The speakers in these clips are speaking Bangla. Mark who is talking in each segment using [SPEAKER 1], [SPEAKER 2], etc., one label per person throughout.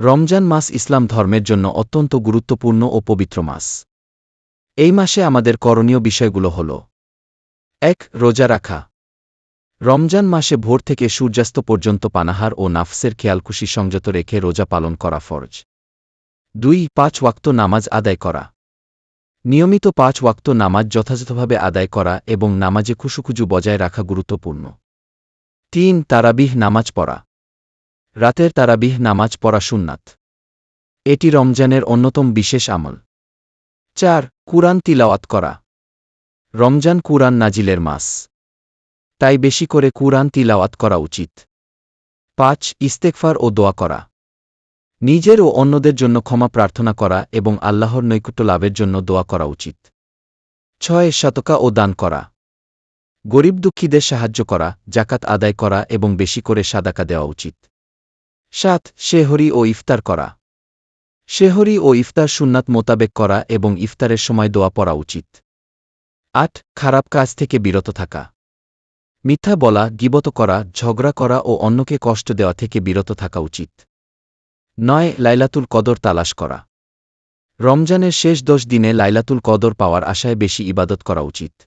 [SPEAKER 1] রমজান মাস ইসলাম ধর্মের জন্য অত্যন্ত গুরুত্বপূর্ণ ও পবিত্র মাস। এই মাসে আমাদের করণীয় বিষয়গুলো হল এক, রোজা রাখা। রমজান মাসে ভোর থেকে সূর্যাস্ত পর্যন্ত পানাহার ও নাফসের খেয়ালখুশি সংযত রেখে রোজা পালন করা ফরজ। দুই, পাঁচ ওয়াক্ত নামাজ আদায় করা। নিয়মিত পাঁচ ওয়াক্ত নামাজ যথাযথভাবে আদায় করা এবং নামাজে খুশুখুজু বজায় রাখা গুরুত্বপূর্ণ। তিন, তারাবিহ নামাজ পড়া। রাতের তারাবিহ নামাজ পড়া সুন্নাত। এটি রমজানের অন্যতম বিশেষ আমল। চার, কুরআন তিলাওয়াত করা। রমজান কুরআন নাজিলের মাস। তাই বেশি করে কুরআন তিলাওয়াত করা উচিত। পাঁচ ইস্তেকফার ও দোয়া করা। নিজের ও অন্যদের জন্য ক্ষমা প্রার্থনা করা এবং আল্লাহর নৈকুট্য লাভের জন্য দোয়া করা উচিত। ছয় শতকা ও দান করা। গরিব দুঃখীদের সাহায্য করা, জাকাত আদায় করা এবং বেশি করে সাদাকা দেওয়া উচিত। সাত, শেহরি ও ইফতার করা। শেহরি ও ইফতার সুন্নাত মোতাবেক করা এবং ইফতারের সময় দোয়া পড়া উচিত। আট, খারাপ কাজ থেকে বিরত থাকা। মিথ্যা বলা, গিবত করা, ঝগড়া করা ও অন্যকে কষ্ট দেওয়া থেকে বিরত থাকা উচিত। নয়, লাইলাতুল কদর তালাশ করা। রমজানের শেষ দশ দিনে লাইলাতুল কদর পাওয়ার আশায় বেশি ইবাদত করা উচিত।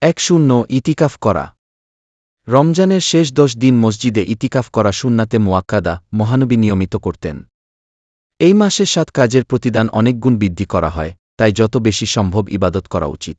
[SPEAKER 1] এক শূন্য, ইতিকাফ করা। রমজানের শেষ দশ দিন মসজিদে ইতিকাফ করা সুন্নাতে মোয়াক্কাদা মহানবী নিয়মিত করতেন। এই মাসে সাত কাজের প্রতিদান অনেক গুণ বৃদ্ধি করা হয়, তাই যত বেশি সম্ভব ইবাদত করা উচিত।